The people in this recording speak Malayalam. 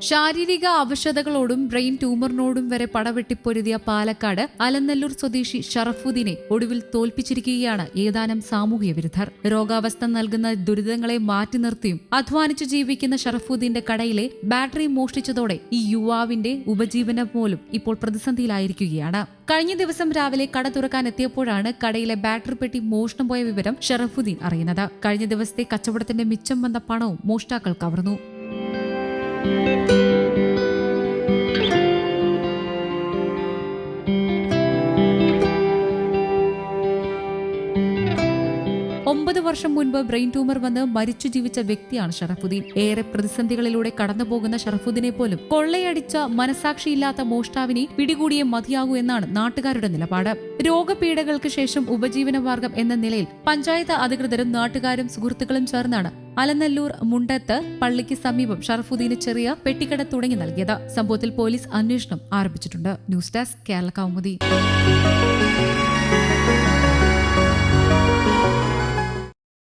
ശാരീരിക അവശതകളോടും ബ്രെയിൻ ട്യൂമറിനോടും വരെ പടവെട്ടിപ്പൊരുതിയ പാലക്കാട് അലനല്ലൂർ സ്വദേശി ഷറഫുദ്ദീനെ ഒടുവിൽ തോൽപ്പിച്ചിരിക്കുകയാണ് ഏതാനും സാമൂഹ്യ വിരുദ്ധർ. രോഗാവസ്ഥ നൽകുന്ന ദുരിതങ്ങളെ മാറ്റി നിർത്തിയും അധ്വാനിച്ചു ജീവിക്കുന്ന ഷറഫുദ്ദീന്റെ കടയിലെ ബാറ്ററി മോഷ്ടിച്ചതോടെ ഈ യുവാവിന്റെ ഉപജീവനം പോലും ഇപ്പോൾ പ്രതിസന്ധിയിലായിരിക്കുകയാണ്. കഴിഞ്ഞ ദിവസം രാവിലെ കട തുറക്കാൻ എത്തിയപ്പോഴാണ് കടയിലെ ബാറ്ററി പെട്ടി മോഷണം പോയ വിവരം ഷറഫുദ്ദീൻ അറിയുന്നത്. കഴിഞ്ഞ ദിവസത്തെ കച്ചവടത്തിന്റെ മിച്ചം വന്ന പണവും മോഷ്ടാക്കൾ കവർന്നു. ഒമ്പത് വർഷം മുൻപ് ബ്രെയിൻ ട്യൂമർ വന്ന് മരിച്ചു ജീവിച്ച വ്യക്തിയാണ് ഷറഫുദ്ദീൻ. ഏറെ പ്രതിസന്ധികളിലൂടെ കടന്നുപോകുന്ന ഷറഫുദ്ദീനെ പോലും കൊള്ളയടിച്ച മനസാക്ഷിയില്ലാത്ത മോഷ്ടാവിനെ പിടികൂടിയ മതിയാകൂ എന്നാണ് നാട്ടുകാരുടെ നിലപാട്. രോഗപീഠകൾക്ക് ശേഷം ഉപജീവനമാർഗം എന്ന നിലയിൽ പഞ്ചായത്ത് അധികൃതരും നാട്ടുകാരും സുഹൃത്തുക്കളും ചേർന്നാണ് അലനല്ലൂർ മുണ്ടത്ത് പള്ളിക്ക് സമീപം ഷറഫുദ്ദീന് ചെറിയ പെട്ടിക്കട തുടങ്ങി നൽകിയത്. സംഭവത്തിൽ പോലീസ് അന്വേഷണം ആരംഭിച്ചിട്ടുണ്ട്. News desk Kerala Kaumudi.